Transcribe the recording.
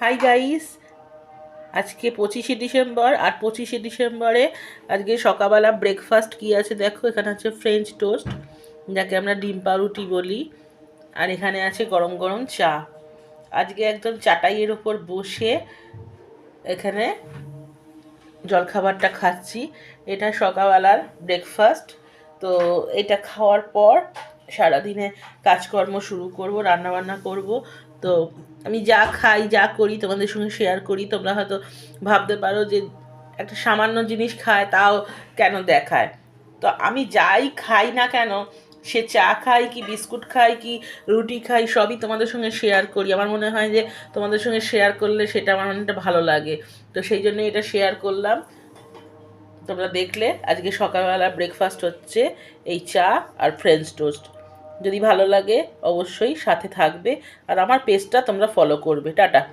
Hi guys আজকে পঁচিশে December আর পঁচিশে ডিসেম্বরে আজকে সকালবেলা ব্রেকফাস্ট কি আছে দেখো, এখানে আছে ফ্রেঞ্চ টোস্ট যাকে আমরা ডিম পাউরুটি বলি, আর এখানে আছে গরম গরম চা। আজকে একদম চাটাইয়ের ওপর বসে এখানে জলখাবারটা খাচ্ছি। এটা সকালবেলার ব্রেকফাস্ট তো এটা খাওয়ার পর সারাদিনে কাজকর্ম শুরু করব, রান্নাবান্না করব। তো আমি যা খাই, যা করি তোমাদের সঙ্গে শেয়ার করি, তোমরা হয়তো ভাবতে পারো যে একটা সামান্য জিনিস খায়, তাও কেন দেখায়? তো আমি যাই খাই না কেন, সে চা খাই কি বিস্কুট খাই কি রুটি খাই, সবই তোমাদের সঙ্গে শেয়ার করি। আমার মনে হয় যে তোমাদের সঙ্গে শেয়ার করলে সেটা আমার অনেকটা ভালো লাগে। তো সেই জন্য এটা শেয়ার করলাম। তোমরা দেখলে, আজকে সকালবেলা ব্রেকফাস্ট হচ্ছে এই চা আর ফ্রেঞ্চ টোস্ট যদি ভালো লাগে অবশ্যই সাথে থাকবে। আর আমার পেজটা তোমরা ফলো করবে। টাটা।